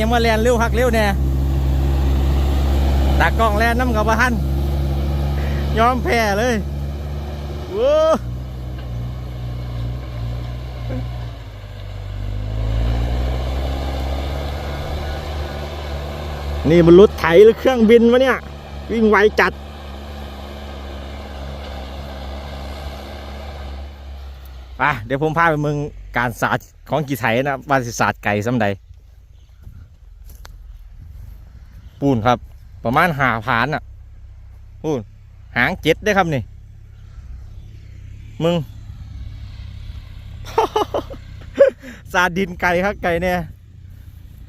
ยังมาแลนเร็วฮักเร็วแน่ตากล้องแลนน้ำกับว่าทันยอมแพ้เลยโว้นี่มันรถไถหรือเครื่องบินวะเนี่ย วิ่งไวจัด อะ เดี๋ยวผมพาไปเมืองการศาสตร์ของกีไถนะวาสิศาสตร์ไก่สำใด ปูนครับ ประมาณหาผานอะปูนหางเจ็ดได้ครับนี่มึงสาดดินไก่ครับไก่เนี่ย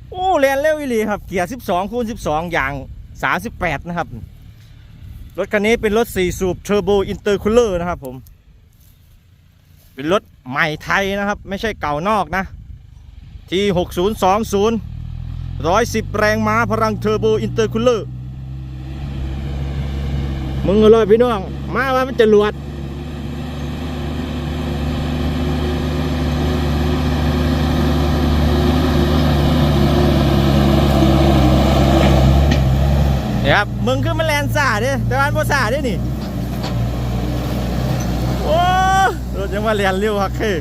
โอ้เรียนเร็วอีหลีครับ เกียร์ 12คูณ12 อย่าง 38 นะครับ รถคันนี้เป็นรถ 4 สูบเทอร์โบอินเตอร์คูลเลอร์นะครับผม เป็นรถใหม่ไทยนะครับ ไม่ใช่เก่านอกนะ ที่ 6020 110 แรงม้าพลังเทอร์โบอินเตอร์คูลเลอร์มึงเอาเลยพี่น้อง มาว่ามันจะหลวดเนี่ยครับ มึงขึ้นมาแลนซ่าด้แต่ว่าบ่ซ่าด้นี่ โอ้ รถยังมาเรียนเร็วฮักคือ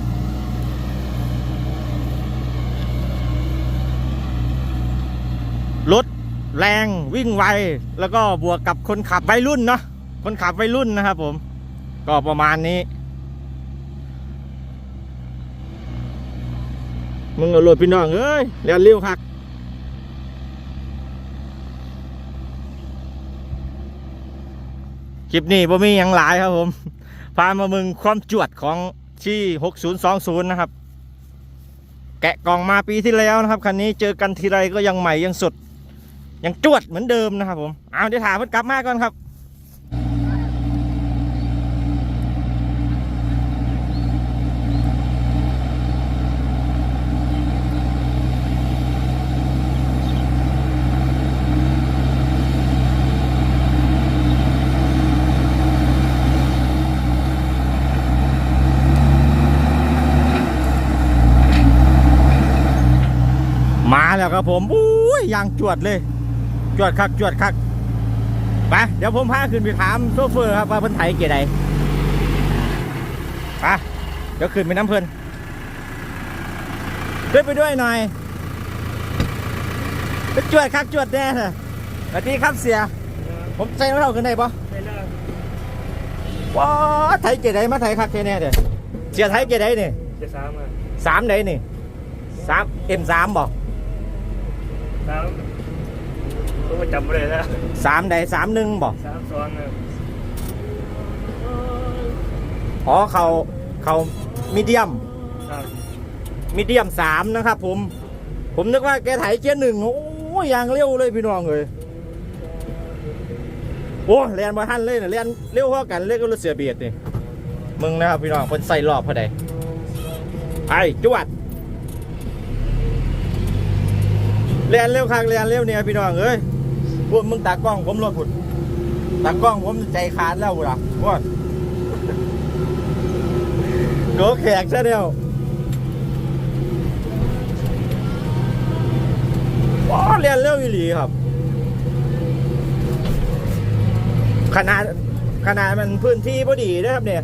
รถ แรงวิ่งไว แล้วก็บวกกับคนขับวัยรุ่นเนาะคนขับวัยรุ่นนะครับผม ก็ประมาณนี้ มึงเอารถพี่น้องเอ้ยเรียนเร็วคักคลิปนี้ผมมีอย่างหลายครับผม พามามึงความจวดของที่ 6020 นะครับ แกะกล่องมาปีที่แล้วนะครับ คันนี้เจอกันทีไรก็ยังใหม่ยังสด ยังจวดเหมือนเดิมนะครับผมเอาเดี๋ยวถามเพิ่นกลับมาก่อนครับมาแล้วครับผมอุ้ยยางจวดเลย จวดคักจวดคักไปเดี๋ยวผมพาขึ้นไปถามโซเฟอร์ครับว่าเพิ่นไถเกียร์ใดไปเดี๋ยวขึ้นไปน้ำเพิ่นขึ้นไปด้วยหน่อยจวดคักจวดแน่เลยสวัสดีครับเสีย ผมใส่รองเท้าขึ้นได้ปะไปเลยว้าไถเกียร์ใดมาไถคักแค่แน่เด้อเสียไถเกียร์ใดนี่จะสามอะสามใดนี่สามเอ็มสามบอกสาม ต้องมาจำไม่ได้แล้วสามใดสามหนึ่งบอกสามสองอะอ๋อเขาเขามีเดียมครับมีเดียมสามนะครับ ผม ผมนึกว่าแกไถเกียร์หนึ่งโอ้ยยางเร็วเลยพี่น้องเลยโอ้เรียนมาทันเลยนะเรียนเร็วเท่ากันเรียกก็รถเสียเบียดนี่มึงนะครับพี่น้องคนใส่รอบพอใดไอ้จวดเรียนเร็วคักเรียนเร็วเนี่ยพี่น้องเอ้ย พวกมึงตากล้องผมรถผุดตากล้องผมใจขาดแล้วบุล่ะว่าโกแขกซะเดียวว้าเรียนเร็วอีหลีครับ ขนาดขนาดมันพื้นที่พอดีนะครับเนี่ย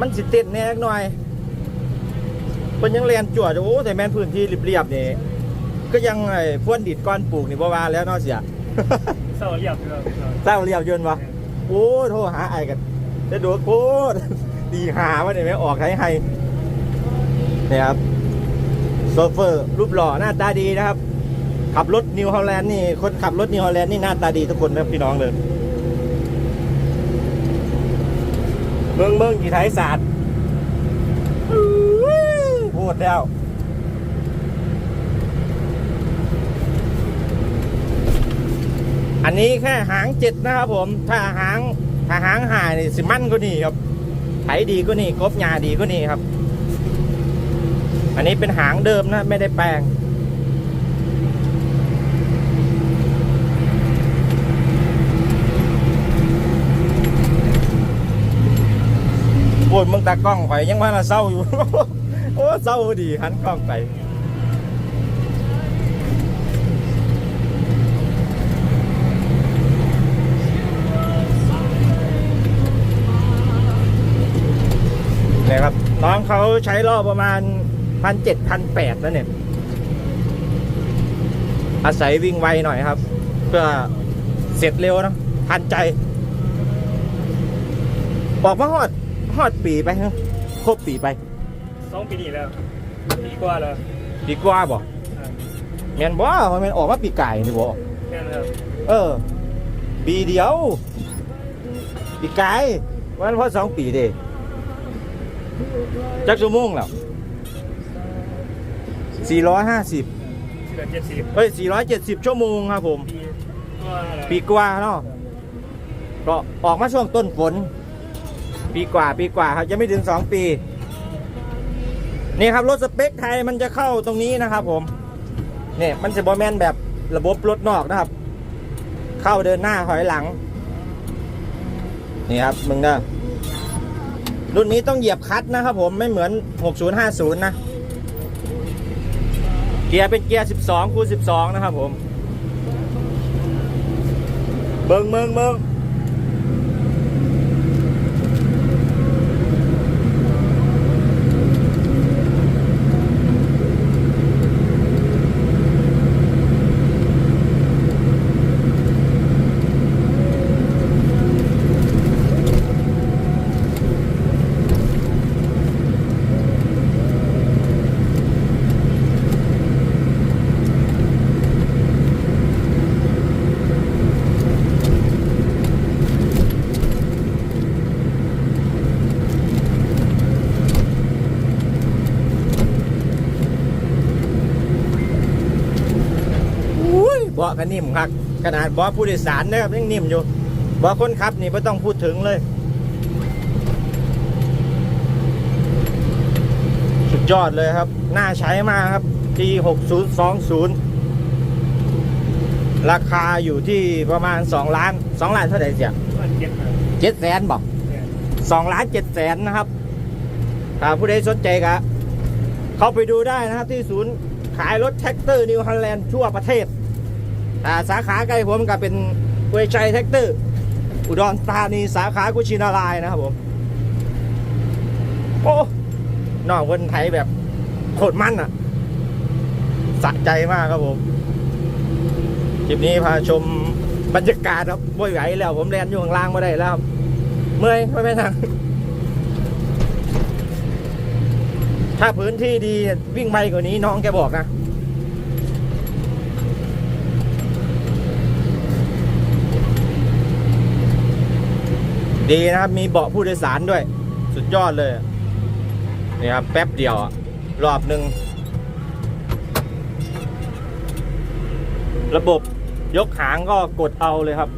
มันสิติดแน่หน่อยเพิ่นยังเรียนจวดโอ้แต่แม่นพื้นที่เรียบๆนี่ก็ยังไอ้พวนดิดก้อนปลูกนี่บ่ว่าแล้วเนาะเสีย เศร้าเรียบเลยเจ้าเรียบยนวะโอ้โทรหาไอ้กันจะดูโคตรดีหาวะเนี่ยไม่ออกให้ให้นี่ครับโซเฟอร์รูปหล่อหน้าตาดีนะครับ ขับรถนิวฮอลแลนด์นี่คนขับรถนิวฮอลแลนด์นี่หน้าตาดีทุกคนนะพี่น้องเลยเมืองเมืองกี่ไทยศาสตร์พูดแล้ว อันนี้แค่หางเจ็ดนะครับผม ถ้าหางถ้าหางหายนี่สิมั่นก็นี่ครับไถดีก็นี่กบหญ้าดีก็นี่ครับ อันนี้เป็นหางเดิมนะ ไม่ได้แปลงโอ้ยมึงตากล้องไปยังว่าละเศร้าอยู่ โอ้เศร้าดีหันกล้องไป เขาใช้รอบประมาณพันเจ็ดพันแปดแล้วเนี่ย อาศัยวิ่งไวหน่อยครับ เพื่อเสร็จเร็วนะทันใจ บอกว่าฮอดฮอดปีไปฮะครบปีไปสองปีนี้แล้วปีกว่าแล้วปีกว่าบ่อ่าแมนบ่มันแมนออกมาปีไก่นี่บ่แค่นั้นครับเออ ปีเดียว ปีไก่วันพอสองปีเด้ จักชั่วโมงแล้วสี่ร้อยห้าสิบสิบเจ็ดสิบเอ้ยสี่ร้อยเจ็ดสิบชั่วโมงครับผม ปีกว่าแล้วปีกว่าเนาะก็ออกมาช่วงต้นฝน ปีกว่าปีกว่าครับยังไม่ถึงสองปี นี่ครับรถสเปคไทยมันจะเข้าตรงนี้นะครับผมเนี่ยมันจะบอแมนแบบระบบรถนอกนะครับ เข้าเดินหน้าถอยหลัง นี่ครับมึงเด้อ รุ่นนี้ต้องเหยียบคลัตช์นะครับผมไม่เหมือน 6050 นะ เกียร์เป็นเกียร์ 12คูณ12 นะครับผม เบิงเบิงเบิง กันนิ่มครับขนาดบาะผู้โดยสารนะครับยังนิ่มอยู่บาะคนขับนี่ไม่ต้องพูดถึงเลย สุดยอดเลยครับ น่าใช้มากครับ G6020 ราคาอยู่ที่ประมาณ 2 ล้าน 2 ล้านเท่าไหร่เสียเจ็ดครับเจ็ดแสนบอกสองล้านเจ็ดแสนนะครับถ้าผู้ใดสนใจก็เข้าไปดูได้นะครับที่ศูนย์ขายรถแท็กเตอร์นิวฮันแลนด์ทั่วประเทศ อ่าสาขาใกล้ผมก็เป็นเวยชัยแท็กเตอร์ อุดรธานีสาขากุชินารายนะครับผม โอ้นอกคนไทยแบบโคตรมั่นอะสะใจมากครับผมคลิปนี้พาชมบรรยากาศครับบ่อยไหวแล้ว ผมแลนอยู่ข้างล่างมาได้แล้วครับเมื่อยไม่ไม่ทางถ้าพื้นที่ดีวิ่งไปกว่านี้น้องแกบอกนะ ดีนะครับ มีเบาะผู้โดยสารด้วย สุดยอดเลยนี่ครับแป๊บเดียวอะรอบหนึ่งระบบยกหางก็กดเอาเลยครับ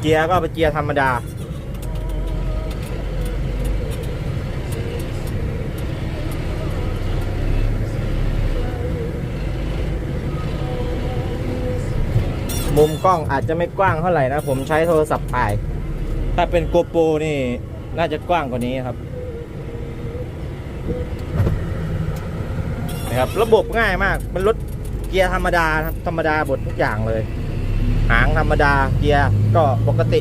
เกียร์ก็เป็นเกียร์ธรรมดา มุมกล้องอาจจะไม่กว้างเท่าไหร่นะ ผมใช้โทรศัพท์ถ่าย ถ้าเป็นโกโปรนี่น่าจะกว้างกว่านี้ครับนะครับ ระบบง่ายมาก มันรถเกียร์ธรรมดาครับธรรมดาบดทุกอย่างเลย หางธรรมดาเกียร์ก็ปกติ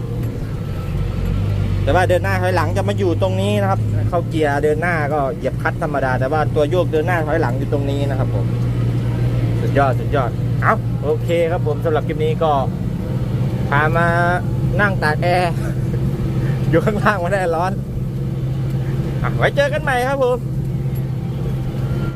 แต่ว่าเดินหน้าถอยหลังจะมาอยู่ตรงนี้นะครับ เข้าเกียร์เดินหน้าก็เหยียบคัตธรรมดา แต่ว่าตัวโยกเดินหน้าถอยหลังอยู่ตรงนี้นะครับผม สุดยอดสุดยอด เอาโอเคครับผมสำหรับคลิปนี้ก็พามานั่งตากแอร์ อยู่ข้างล่างมาได้ร้อนอไว้เจอกันใหม่ครับผม